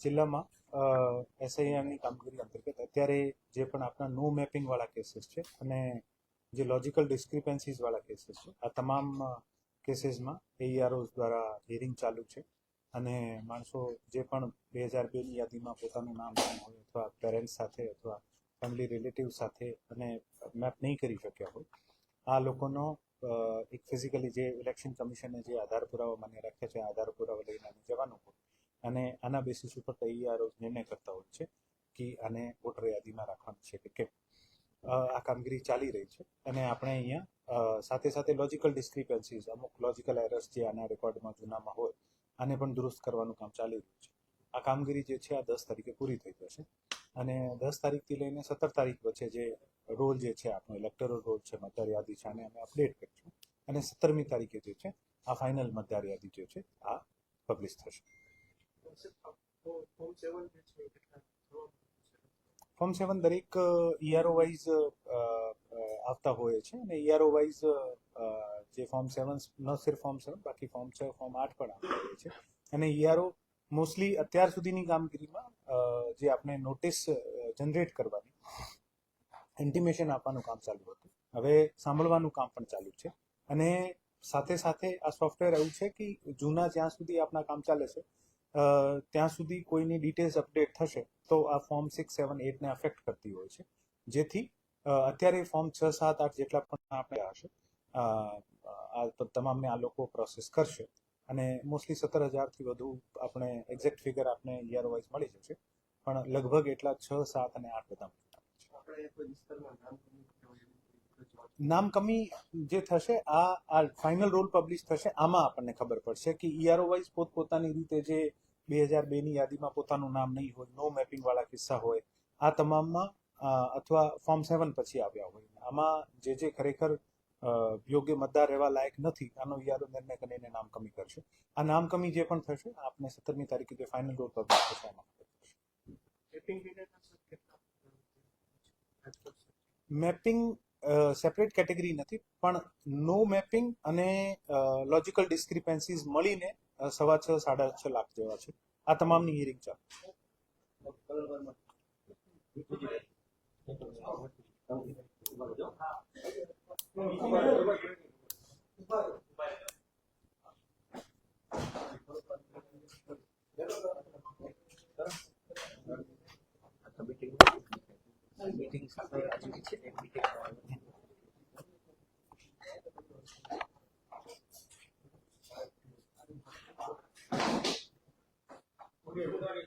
જિલ્લામાં એસઆઈઆરની કામગીરી અંતર્ગત અત્યારે જે પણ આપણા નો મેપિંગવાળા કેસીસ છે અને જે લોજિકલ ડિસ્ક્રિપન્સીસ વાળા કેસીસ છે, આ તમામ કેસીસમાં એઈઆરઓ દ્વારા હિયરિંગ ચાલુ છે અને માણસો જે પણ બે હજાર બેની યાદીમાં પોતાનું નામ હોય અથવા પેરેન્ટ્સ સાથે અથવા ફેમિલી રિલેટિવ સાથે અને મેપ નહીં કરી શક્યા હોય, આ લોકોનો એક ફિઝિકલી જે ઇલેક્શન કમિશને જે આધાર પુરાવા માન્ય રાખ્યા છે, આધાર પુરાવા લઈને જવાનું હોય. અને આના બેસિસ ઉપર તૈયારો નિર્ણય કરતા હોય છે કે આને વોટર યાદીમાં રાખવાનું છે કે કેમ. આ કામગીરી ચાલી રહી છે અને આપણે અહીંયા સાથે સાથે લોજિકલ ડિસ્ક્રિપન્સીસ અમુક લોજિકલ એરર્સ જે આના રેકોર્ડમાં જૂનામાં હોય, આને પણ દુરુસ્ત કરવાનું કામ ચાલી રહ્યું છે. આ કામગીરી જે છે, આ દસ તારીખે પૂરી થઈ જશે. અને દસ તારીખથી લઈને સત્તર તારીખ વચ્ચે જે રોલ જે છે, આપણો ઇલેક્ટોરલ રોલ છે, મતદાર યાદી છે, આને અમે અપડેટ કરીશું. અને સત્તરમી તારીખે જે છે, આ ફાઇનલ મતદાર યાદી જે છે, આ પબ્લિશ થશે. ફોર્મ સેવન દરેક ઈઆરઓ વાઇઝ આવતા હોય છે અને ઈઆરઓ વાઇઝ જે ફોર્મ સેવન ન સિર્ફ ફોર્મ સેવન બાકી ફોર્મ છ ફોર્મ આઠ પણ આવતા હોય છે. અને ઈઆરઓ મોસ્ટલી અત્યાર સુધીની કામગીરીમાં જે આપણે નોટિસ જનરેટ કરવાની ઇન્ટિમેશન આપવાનું કામ ચાલુ હતું. હવે સાંભળવાનું કામ પણ ચાલુ છે. અને સાથે સાથે આ સોફ્ટવેર એવું છે કે જૂના જ્યાં સુધી આપણા કામ ચાલે છે ત્યાં સુધી કોઈની ડિટેલ્સ અપડેટ થશે, તો આ ફોર્મ સિક્સ સેવન એટને અફેક્ટ કરતી હોય છે. જેથી અત્યારે ફોર્મ છ, સાત, આઠ જેટલા પણ આપણે હશે આ તમામને આ લોકો પ્રોસેસ કરશે. અને મોસ્ટલી સત્તર હજારથી વધુ આપણે એક્ઝેક્ટ ફિગર આપણે યર વાઇઝ મળી જશે. પણ લગભગ એટલા છ, સાત અને આઠ બધા. આપણે નામ કમી હોય એવી કોઈ રજૂઆત નામ કમી જે થશે આ આ ફાઇનલ રોલ પબ્લિશ થશે આમાં આપણને ખબર પડશે કે ઈઆરઓ વાઇઝ પોતપોતાની રીતે જે બે હજાર બેની યાદીમાં પોતાનું નામ નહીં હોય નો મેપિંગ વાળા કિસ્સા હોય આ તમામમાં અથવા ફોર્મ સેવન પછી આવ્યા હોય. આમાં જે જે ખરેખર યોગ્ય મતદાર રહેવા લાયક નથી આનો ઈઆરઓ નિર્ણય કરીને નામ કમી કરશે. આ નામ કમી જે પણ થશે આપને સત્તરમી તારીખે જે ફાઇનલ રોલ પબ્લિશ થશે આમાં મેપિંગ સેપરેટ કેટેગરી નથી, પણ નો મેપિંગ અને લોજિકલ ડિસ્ક્રિપેન્સીસ મળીને સવા છ, સાડા છ લાખ જેવા છે. આ તમામની હિયરિંગ ચાલુ. મીટિંગ સાથે Gracias.